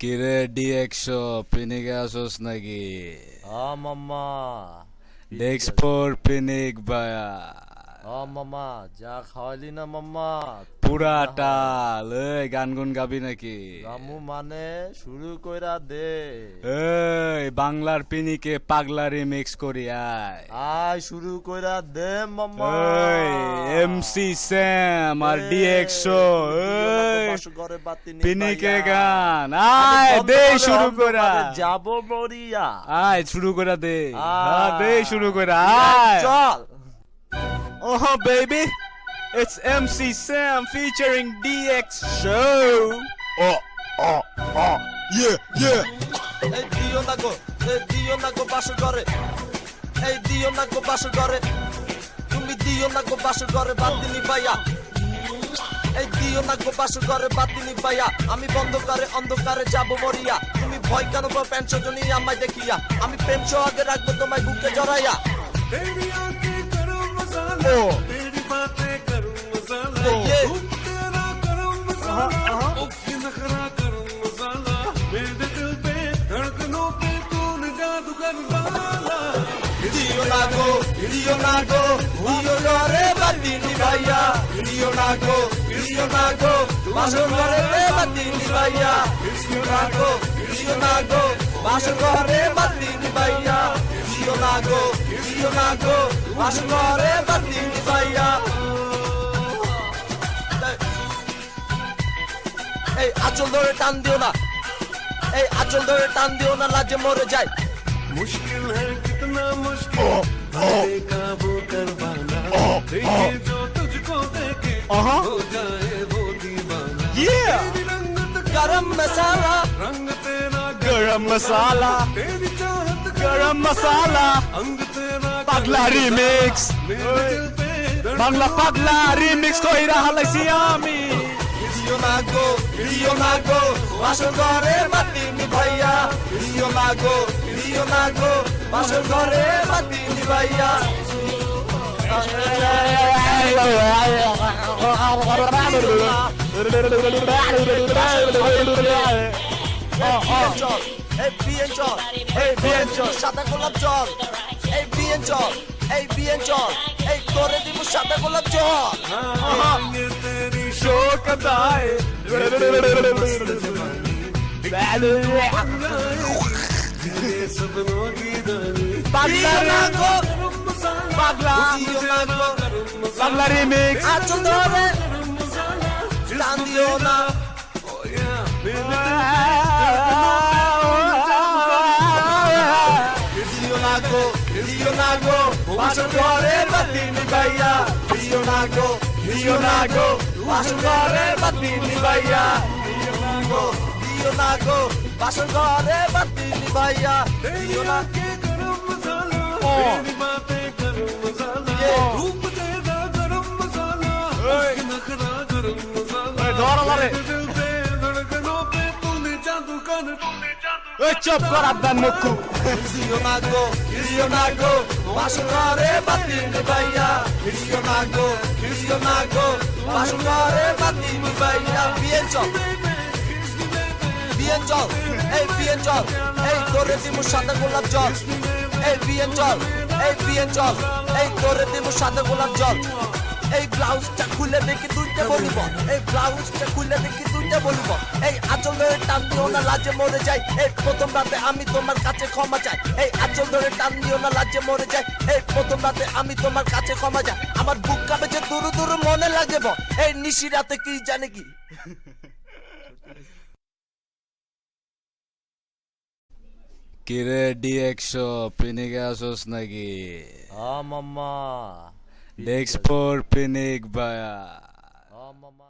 কিরে ডি একশো পিনিকে আসোস নাকি আ মাম্মা ডেক্সপোর পিনিক বায়া আ মাম্মা যা খাওয়াইলি না মাম্মা? পুরাটা এই গান গুন গাবি নাকি? রামু মানে শুরু কইরা দে। এই বাংলার পিনিকে পাগলারি মিক্স করি আয়। আয় শুরু কইরা দে মাম্মা। এই এমসি স্যাম আর ডি একশো ঘরে বাতি নেই পিনিকে গান। আয় দে শুরু অন্ধকারে যাব মরিয়া। আয় শুরু করা দে। হ্যাঁ, দে শুরু করা আয়। চল। Uh huh, baby. It's MC Sam featuring DX Show. Oh, oh, oh, yeah, yeah. Hey, Dio Nago, hey, Dio Nago Basher Gore. Hey, Dio Nago Basher got it. তুমি দিও না গো বাসর ঘরে বাতিনি ভাইয়া এই দিও না গো বাসর ঘরে বাতিনি ভাইয়া আমি বন্ধ করে অন্ধকারে যাব মরিয়া তুমি ভয় কেন বা প্যান্ট জনি আমায় দেখিয়া আমি প্রেম সহ আগে রাখব তোমায় বুকে জড়াইয়া को तेरी बातें करूं मसाला ये तेरा करूं मसाला उसकी नखरा करूं मसाला मेरे दिल पे धड़कनों पे तू निजात कर डाला हिड़ियो ना गो हिड़ियो ना गो हुइयो ना रे बत्ती निभाइया हिड़ियो ना गो हिड़ियो ना गो बासन करे बत्ती निभाइया हिड़ियो ना गो हिड़ियो ना गो बासन करे बत्ती निभाइया हिड़ियो ना गो हिड़ियो ना गो ঘরে বাতি নিবাইয়া এই আচল ধরে টান দিও না এই আচল ধরে টান দিও না লাজে মরে যায় मुश्किल है कितना मुश्किल हमें काबू कर पाना देखे जो तुझको देखे Uh-huh. हो जाए वो दीवाना Yeah. तेरी रंगत गरम मसाला रंग तेरा Garam masala, तेरी चाहत का garam masala. अंग तेरा Pagla remix. मेरे दिल पे धड़कनों Bangla pagla remix কইরা হালাইছি আমি রিও নাগো রিও নাগো বাসর ঘরে বাতি নিভাইয়া রিও নাগো রিও নাগো বাসর ঘরে বাতি নিভাইয়া চল এই বিএন চল এই বিএন চল সাদা গোলাপ চল এই বিএন চল এই বিএন চল এই তোরে দিব সাদা গোলাপ চল শোকদায় পাগলা। রিমিক্স। আজ না গো ভিডিও না গো বাসন ঘরে বাতি নিবাইয়া ভিডিও না গো ভিডিও না গো বাসন ঘরে বাতি নিবাইয়া ভিডিও না গো ভিডিও না গো বাসন ঘরে বাতি নিবাইয়া ভিডিও না কে গরম মশলা মেরি মাতে গরম মশলা রূপ দে দা গরম মশলা উসকে নখরা গরম মশলা ধর আমারে দিল পে ধড়কনো পে তুনে জাদু কর তুনে জাদু চুপ কর আব্বা মুখ এই বিয়ে জল এই বিয়ে চল এই করে দিব সাদা গোলাপ জল এই ব্লাউজটা খুলে দেখি দুইটা বলিব। এই ব্লাউজটা খুলে দেখি দুইটা বলিব। এই আচল ধরে টান দিও না লাজে মরে যাই। এই প্রথম রাতে আমি তোমার কাছে ক্ষমা চাই। এই আচল ধরে টান দিও না লাজে মরে যাই। এই প্রথম রাতে আমি তোমার কাছে ক্ষমা চাই। আমার বুক কাঁপে যে দুরু দুরু মনে লাগে ব। এই নিশি রাতে কি জানে কি? কিরে ডি একশো পিনিকে আসোস নাকি? আ মাম্মা। ডেক্সপোর পিনিক বায়া আ মাম্মা